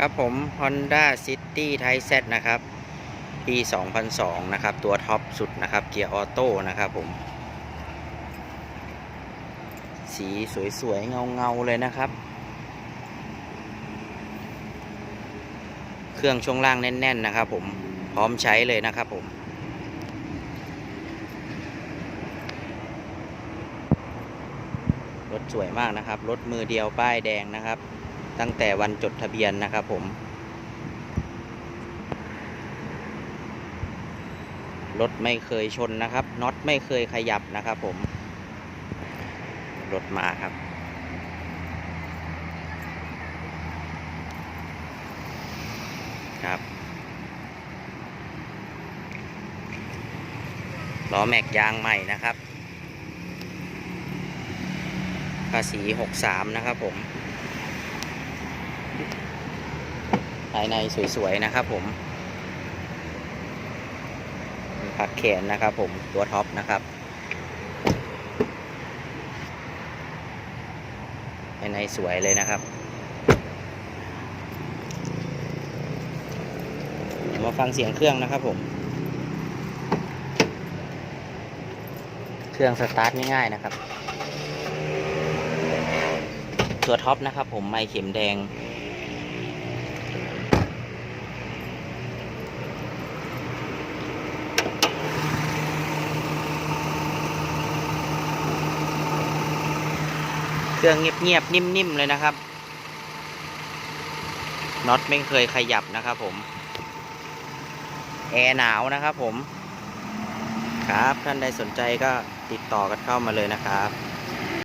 ครับผม Honda City t y p e Z นะครับ ปี 2002 นะครับ ตัวท็อปสุดนะครับ เกียร์ออโต้นะครับผม สีสวยๆ เงา ๆ เลยนะครับ เครื่องช่วงล่างแน่น ๆ นะครับผม พร้อมใช้เลยนะครับผมรถสวยมากนะครับ รถมือเดียวป้ายแดงนะครับ ตั้งแต่วันจดทะเบียนนะครับผม รถไม่เคยชนนะครับน็อตไม่เคยขยับนะครับผม รถมาครับ ครับล้อแม็กยางใหม่นะครับ ภาษี 63 นะครับผม ภายในสวยๆนะครับผมมีพักแขนนะครับผมตัวท็อปนะครับภายในสวยเลยนะครับมาฟังเสียงเครื่องนะครับผม เครื่องสตาร์ทง่ายๆนะครับ ตัวท็อปนะครับผมไม้เข็มแดง เครื่องเงียบๆนิ่มๆเลยนะครับน็อตไม่เคยขยับนะครับผมแอร์หนาวนะครับผมครับท่านใดสนใจก็ติดต่อกันเข้ามาเลยนะครับ